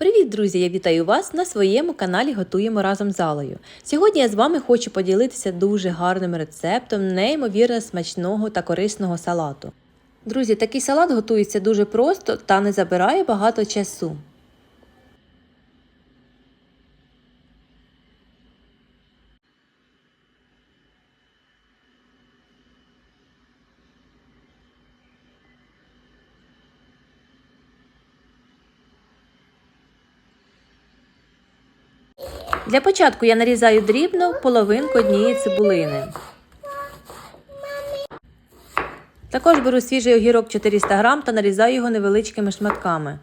Привіт, друзі! Я вітаю вас на своєму каналі Готуємо разом з Алою. Сьогодні я з вами хочу поділитися дуже гарним рецептом неймовірно смачного та корисного салату. Друзі, такий салат готується дуже просто та не забирає багато часу. Для початку я нарізаю дрібно половинку однієї цибулини. Також беру свіжий огірок 400 грам та нарізаю його невеличкими шматками.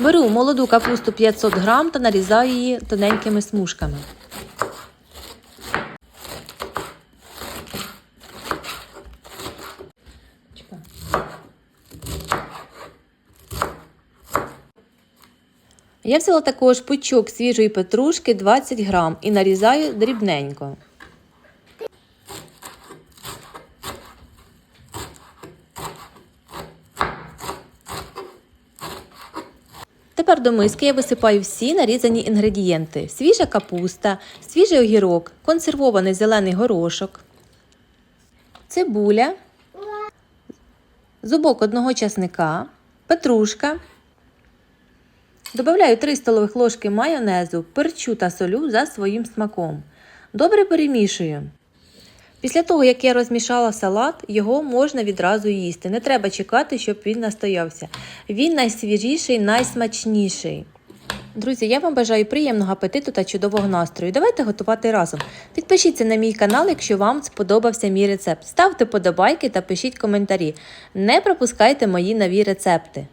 Беру молоду капусту 500 грам та нарізаю її тоненькими смужками. Я взяла також пучок свіжої петрушки 20 грам і нарізаю дрібненько. Тепер до миски я висипаю всі нарізані інгредієнти: свіжа капуста, свіжий огірок, консервований зелений горошок, цибуля, зубок одного часника, петрушка. Добавляю 3 столових ложки майонезу, перчу та солю за своїм смаком. Добре перемішую. Після того, як я розмішала салат, його можна відразу їсти. Не треба чекати, щоб він настоявся. Він найсвіжіший, найсмачніший. Друзі, я вам бажаю приємного апетиту та чудового настрою. Давайте готувати разом. Підпишіться на мій канал, якщо вам сподобався мій рецепт. Ставте подобайки та пишіть коментарі. Не пропускайте мої нові рецепти.